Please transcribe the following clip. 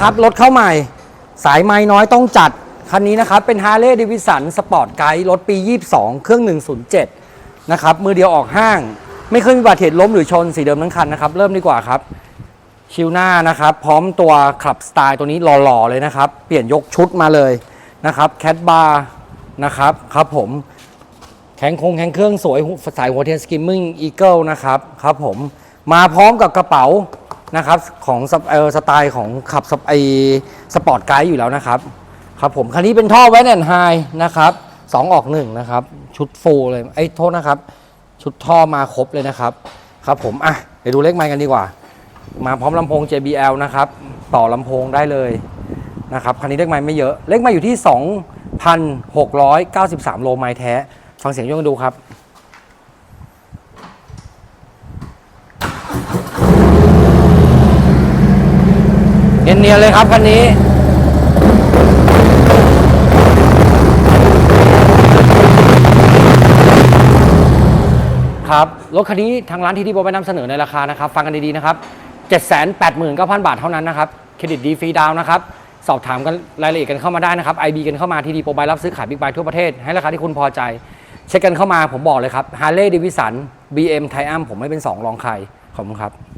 ครับ รถเข้าใหม่ สายไม้น้อยต้องจัด คันนี้นะครับ เป็น Harley Davidson Sport Guide รถปี 22 เครื่อง 107 นะครับ มือเดียวออกห้าง ไม่เคยมีบาดเหตุล้มหรือชนสีเดิมทั้งคันนะครับ เริ่มดีกว่าครับ ชิวหน้านะครับ พร้อมตัวขับสไตล์ตัวนี้หล่อๆเลยนะครับ เปลี่ยนยกชุดมาเลยนะครับแคทบาร์นะครับครับผมแข็งคงแข็งเครื่องสวยสายหัวเทียนสกิมมิ่งอีเกิลนะครับครับผมมาพร้อมกับกระเป๋า นะครับของสเออสไตล์ของขับสไอสปอร์ตไกด์อยู่แล้วนะครับครับผมคันนี้เป็นท่อแวนแอนไฮนะครับสองออกหนึ่งนะครับ ชุดฟูลเลยไอ้โทษนะครับ ชุดท่อมาครบเลยนะครับ ครับผมอะเดี๋ยวดูเลขไมค์กันดีกว่า มาพร้อมลำโพง JBL นะครับ ต่อลำโพงได้เลยนะครับคันนี้เลขไมค์ไม่เยอะเลขไมค์อยู่ที่ 2,693 โลไมล์แท้ ฟังเสียงยกกันดูครับ นียนๆเลยครับคันนี้ครับรถคันนี้ทางร้านที่ดีโบไปนำเสนอในราคานะครับ ฟังกันดีๆนะครับ 789,000 บาทเท่านั้นนะครับ เครดิตดีฟรีดาวนะครับ สอบถามกันรายละเอียดกันเข้ามาได้นะครับ IB กันเข้ามาที่ดีโปรบายรับซื้อขายบิ๊กไบค์ทั่วประเทศ ให้ราคาที่คุณพอใจ เช็คกันเข้ามาผมบอกเลยครับ Harley Davidson BM t i u m ผมไม่เป็น 2 รองใครขอบคุณครับ